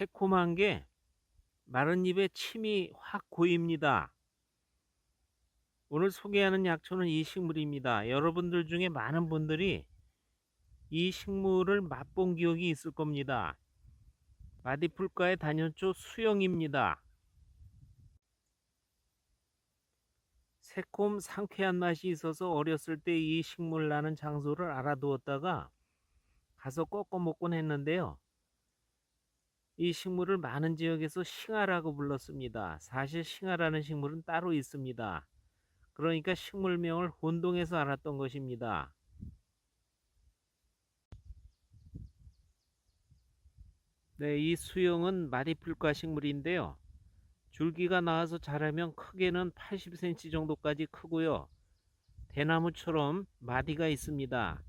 새콤한 게 마른 입에 침이 확 고입니다. 오늘 소개하는 약초는 이 식물입니다. 여러분들 중에 많은 분들이 이 식물을 맛본 기억이 있을 겁니다. 마디풀과의 단연초 수영입니다. 새콤 상쾌한 맛이 있어서 어렸을 때 이 식물 나는 장소를 알아두었다가 가서 꺾어 먹곤 했는데요. 이 식물을 많은 지역에서 싱아라고 불렀습니다. 사실 싱아라는 식물은 따로 있습니다. 그러니까 식물명을 혼동해서 알았던 것입니다. 네, 이 수영은 마디풀과 식물인데요. 줄기가 나와서 자라면 크게는 80cm 정도까지 크고요. 대나무처럼 마디가 있습니다.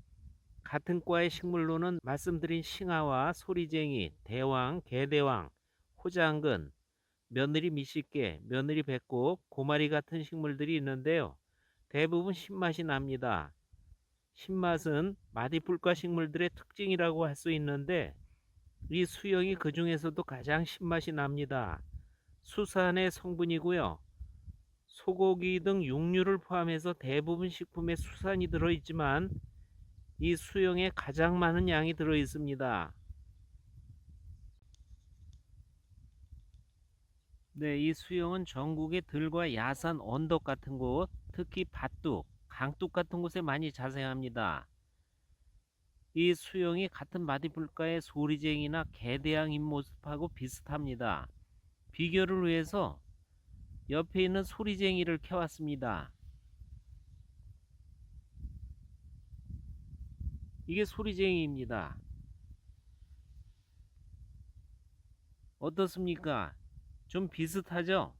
같은 과의 식물로는 말씀드린 싱아와 소리쟁이, 대왕, 개대왕, 호장근, 며느리 미식개, 며느리 배꼽, 고마리 같은 식물들이 있는데요. 대부분 신맛이 납니다. 신맛은 마디풀과 식물들의 특징이라고 할 수 있는데 이 수영이 그 중에서도 가장 신맛이 납니다. 수산의 성분이고요. 소고기 등 육류를 포함해서 대부분 식품에 수산이 들어있지만 이 수영에 가장 많은 양이 들어 있습니다. 네, 이 수영은 전국의 들과 야산 언덕 같은 곳, 특히 밭둑, 강둑 같은 곳에 많이 자생합니다. 이 수영이 같은 마디풀가의 소리쟁이나 개대양 잎모습하고 비슷합니다. 비교를 위해서 옆에 있는 소리쟁이를 켜왔습니다. 이게 소리쟁이입니다. 어떻습니까? 좀 비슷하죠?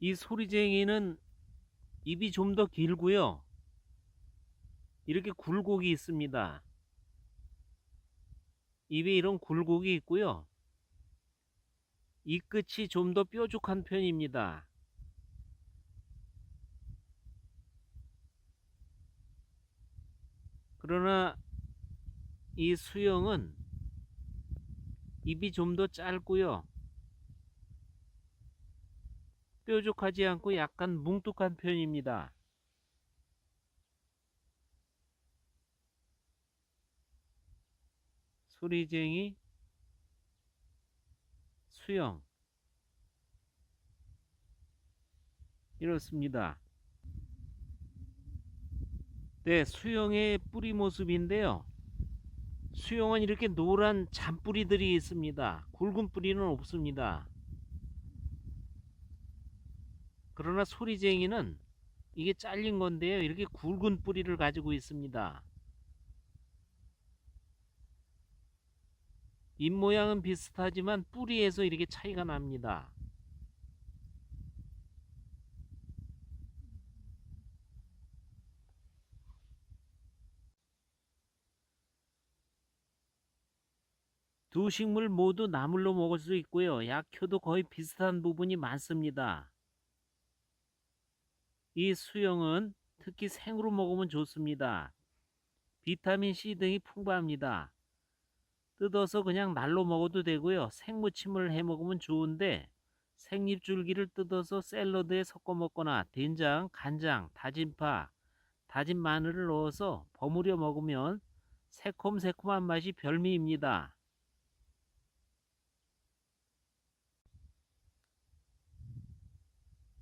이 소리쟁이는 입이 좀 더 길고요. 이렇게 굴곡이 있습니다. 입에 이런 굴곡이 있고요. 이 끝이 좀 더 뾰족한 편입니다. 그러나 이 수영은 입이 좀 더 짧고요. 뾰족하지 않고 약간 뭉툭한 편입니다. 소리쟁이 수영 이렇습니다. 네, 수영의 뿌리 모습인데요. 수영은 이렇게 노란 잔뿌리들이 있습니다. 굵은 뿌리는 없습니다. 그러나 소리쟁이는 이게 잘린 건데요. 이렇게 굵은 뿌리를 가지고 있습니다. 잎 모양은 비슷하지만 뿌리에서 이렇게 차이가 납니다. 두 식물 모두 나물로 먹을 수 있고요. 약효도 거의 비슷한 부분이 많습니다. 이 수영은 특히 생으로 먹으면 좋습니다. 비타민C 등이 풍부합니다. 뜯어서 그냥 날로 먹어도 되고요. 생무침을 해 먹으면 좋은데 생잎줄기를 뜯어서 샐러드에 섞어 먹거나 된장, 간장, 다진 파, 다진 마늘을 넣어서 버무려 먹으면 새콤새콤한 맛이 별미입니다.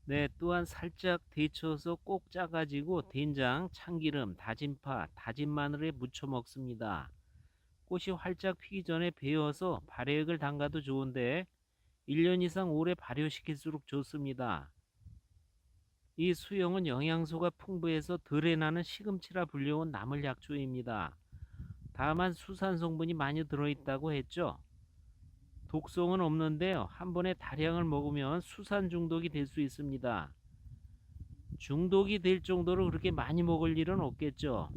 네, 또한 살짝 데쳐서 꼭 짜가지고 된장, 참기름, 다진 파, 다진 마늘에 무쳐 먹습니다. 꽃이 활짝 피기 전에 베어서 발효액을 담가도 좋은데 1년 이상 오래 발효시킬수록 좋습니다. 이 수용은 영양소가 풍부해서 덜에 나는 시금치라 불려온 나물 약초입니다. 다만 수산 성분이 많이 들어있다고 했죠. 독성은 없는데요. 한 번에 다량을 먹으면 수산 중독이 될 수 있습니다. 중독이 될 정도로 그렇게 많이 먹을 일은 없겠죠.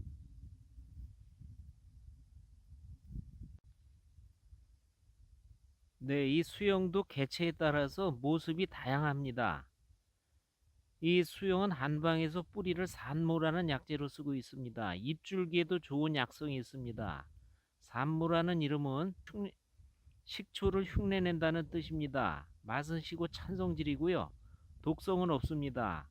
네, 이 수영도 개체에 따라서 모습이 다양합니다. 이 수용은 한방에서 뿌리를 산모라는 약재로 쓰고 있습니다. 입줄기에도 좋은 약성이 있습니다. 산모라는 이름은 흉- 식초를 흉내낸다는 뜻입니다. 맛은 시고 찬성질이고요. 독성은 없습니다.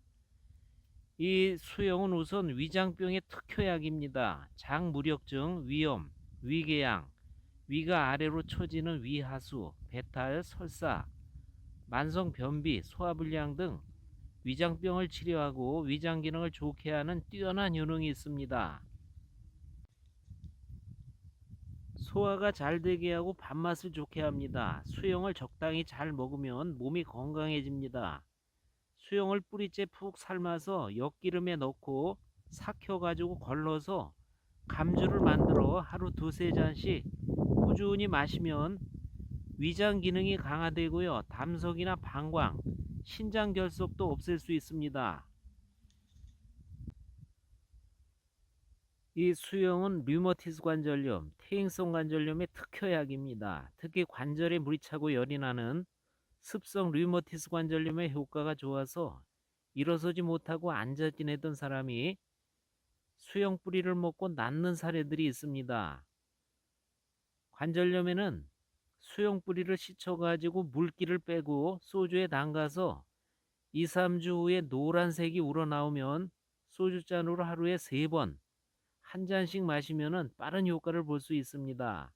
이 수용은 우선 위장병의 특효약입니다. 장 무력증, 위염, 위궤양, 위가 아래로 처지는 위하수, 배탈, 설사, 만성 변비, 소화불량 등 위장병을 치료하고 위장 기능을 좋게 하는 뛰어난 효능이 있습니다. 소화가 잘 되게 하고 밥맛을 좋게 합니다. 수용을 적당히 잘 먹으면 몸이 건강해집니다. 수용을 뿌리째 푹 삶아서 엿기름에 넣고 삭혀가지고 걸러서 감주를 만들어 하루 두세 잔씩 꾸준히 마시면 위장 기능이 강화되고요. 담석이나 방광, 신장 결석도 없앨 수 있습니다. 이 수용은 류머티스 관절염, 퇴행성 관절염의 특효약입니다. 특히 관절에 물이 차고 열이 나는 습성 류머티스 관절염의 효과가 좋아서 일어서지 못하고 앉아 지내던 사람이 수용 뿌리를 먹고 낫는 사례들이 있습니다. 관절염에는 수용 뿌리를 씻어가지고 물기를 빼고 소주에 담가서 2, 3주 후에 노란색이 우러나오면 소주잔으로 하루에 3번 한 잔씩 마시면 빠른 효과를 볼 수 있습니다.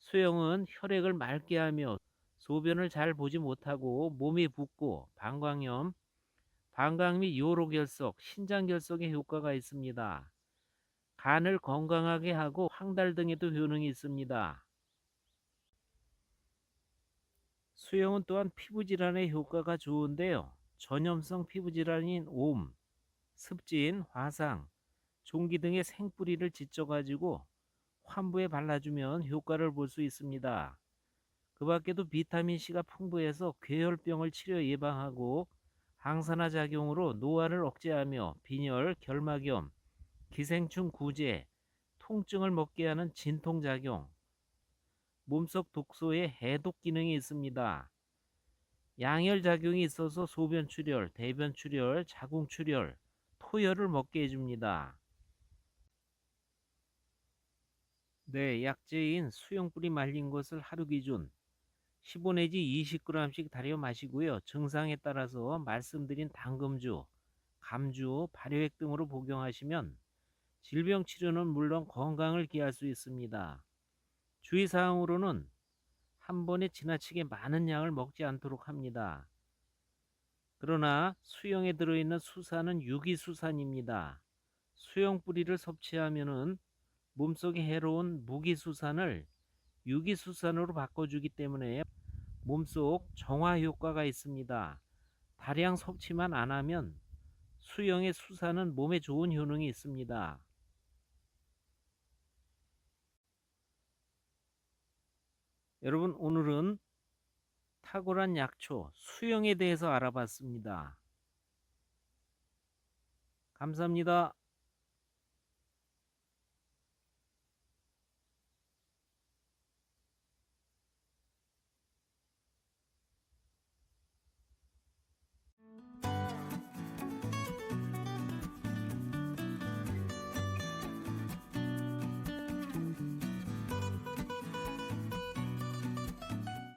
수용은 혈액을 맑게 하며 소변을 잘 보지 못하고 몸이 붓고 방광염, 방광 및 요로결석, 신장결석에 효과가 있습니다. 간을 건강하게 하고 황달 등에도 효능이 있습니다. 수용은 또한 피부질환에 효과가 좋은데요. 전염성 피부질환인 옴, 습진, 화상, 종기 등의 생뿌리를 지져 가지고 환부에 발라주면 효과를 볼 수 있습니다. 그 밖에도 비타민C가 풍부해서 괴혈병을 치료 예방하고 항산화 작용으로 노화를 억제하며 빈혈, 결막염, 기생충 구제, 통증을 먹게 하는 진통 작용, 몸속 독소의 해독 기능이 있습니다. 양혈 작용이 있어서 소변 출혈, 대변 출혈, 자궁 출혈, 토혈을 먹게 해줍니다. 네, 약재인 수용뿌리 말린 것을 하루 기준 15 내지 20g씩 달여 마시고요. 증상에 따라서 말씀드린 당금주, 감주, 발효액 등으로 복용하시면 질병 치료는 물론 건강을 기할 수 있습니다. 주의사항으로는 한 번에 지나치게 많은 양을 먹지 않도록 합니다. 그러나 수용에 들어있는 수산은 유기수산입니다. 수용 뿌리를 섭취하면은 몸속에 해로운 무기수산을 유기수산으로 바꿔주기 때문에 몸속 정화 효과가 있습니다. 다량 섭취만 안 하면 수용의 수산은 몸에 좋은 효능이 있습니다. 여러분 오늘은 탁월한 약초 수용에 대해서 알아봤습니다. 감사합니다.